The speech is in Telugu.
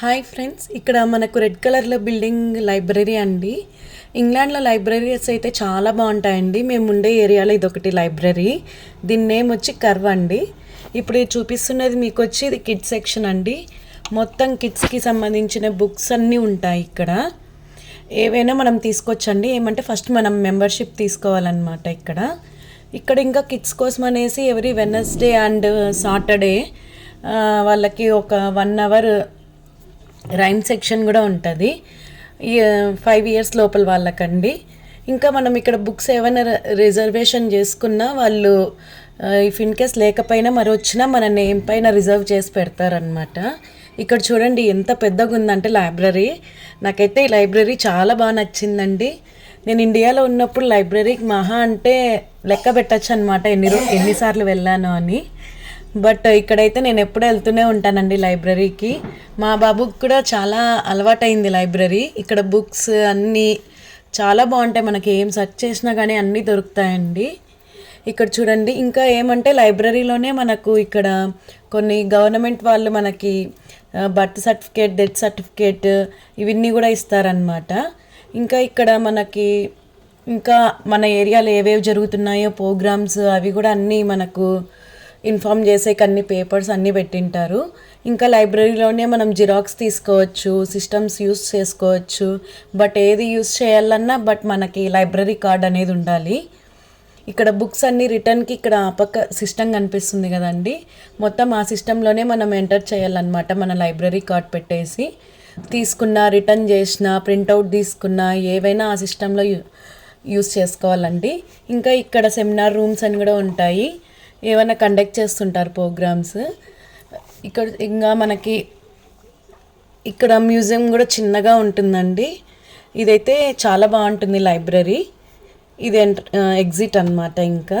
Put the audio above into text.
హాయ్ ఫ్రెండ్స్ ఇక్కడ మనకు రెడ్ కలర్లో బిల్డింగ్ లైబ్రరీ అండి. ఇంగ్లాండ్లో లైబ్రరీస్ అయితే చాలా బాగుంటాయండి. మేము ఉండే ఏరియాలో ఇదొకటి లైబ్రరీ. దీని నేమ్ వచ్చి కర్వ్ అండి. ఇప్పుడు చూపిస్తున్నది మీకు వచ్చి ఇది కిడ్స్ సెక్షన్ అండి. మొత్తం కిడ్స్కి సంబంధించిన బుక్స్ అన్నీ ఉంటాయి ఇక్కడ. ఏవైనా మనం తీసుకోవచ్చండి. ఏమంటే ఫస్ట్ మనం మెంబర్షిప్ తీసుకోవాలన్నమాట ఇక్కడ. ఇక్కడ ఇంకా కిడ్స్ కోసం అనేసి ఎవరీ వెనస్డే అండ్ సాటర్డే వాళ్ళకి ఒక వన్ అవర్ రైమ్ సెక్షన్ కూడా ఉంటుంది. ఫైవ్ ఇయర్స్ లోపల వాళ్ళకండి. ఇంకా మనం ఇక్కడ బుక్స్ ఏమైనా రిజర్వేషన్ చేసుకున్నా వాళ్ళు ఇఫ్ ఇన్ కేస్ లేకపోయినా మరి వచ్చినా మన నేమ్ పైన రిజర్వ్ చేసి పెడతారనమాట ఇక్కడ చూడండి ఎంత పెద్దగా ఉందంటే లైబ్రరీ. నాకైతే ఈ లైబ్రరీ చాలా బాగా నచ్చిందండి. నేను ఇండియాలో ఉన్నప్పుడు లైబ్రరీకి మహా అంటే లెక్క పెట్టచ్చు అనమాట ఎన్ని రో ఎన్నిసార్లు వెళ్ళాను అని. బట్ ఇక్కడైతే నేను ఎప్పుడు వెళ్తూనే ఉంటానండి లైబ్రరీకి. మా బాబుకి కూడా చాలా అలవాటైంది లైబ్రరీ. ఇక్కడ బుక్స్ అన్నీ చాలా బాగుంటాయి. మనకి ఏం సెర్చ్ చేసినా కానీ అన్నీ దొరుకుతాయండి. ఇక్కడ చూడండి ఇంకా ఏమంటే లైబ్రరీలోనే మనకు ఇక్కడ కొన్ని గవర్నమెంట్ వాళ్ళు మనకి బర్త్ సర్టిఫికేట్ డెత్ సర్టిఫికేట్ ఇవన్నీ కూడా ఇస్తారనమాట ఇంకా ఇక్కడ మనకి ఇంకా మన ఏరియాలో ఏవేవి జరుగుతున్నాయో ప్రోగ్రామ్స్ అవి కూడా అన్నీ మనకు ఇన్ఫామ్ చేసే కన్ని పేపర్స్ అన్నీ పెట్టింటారు. ఇంకా లైబ్రరీలోనే మనం జిరాక్స్ తీసుకోవచ్చు సిస్టమ్స్ యూస్ చేసుకోవచ్చు. బట్ ఏది యూస్ చేయాలన్నా బట్ మనకి లైబ్రరీ కార్డ్ అనేది ఉండాలి. ఇక్కడ బుక్స్ అన్ని రిటర్న్కి ఇక్కడ పక్క సిస్టమ్ కనిపిస్తుంది కదండి. మొత్తం ఆ సిస్టంలోనే మనం ఎంటర్ చేయాలన్నమాట మన లైబ్రరీ కార్డ్ పెట్టేసి. తీసుకున్న రిటర్న్ చేసిన ప్రింట్అవుట్ తీసుకున్న ఏవైనా ఆ సిస్టంలో యూస్ చేసుకోవాలండి. ఇంకా ఇక్కడ సెమినార్ రూమ్స్ అని కూడా ఉంటాయి. ఏమైనా కండక్ట్ చేస్తుంటారు ప్రోగ్రామ్స్ ఇక్కడ ఇంకా మనకి ఇక్కడ మ్యూజియం కూడా చిన్నగా ఉంటుందండి. ఇదైతే చాలా బాగుంటుంది లైబ్రరీ ఇది ఎగ్జిట్ అనమాట ఇంకా.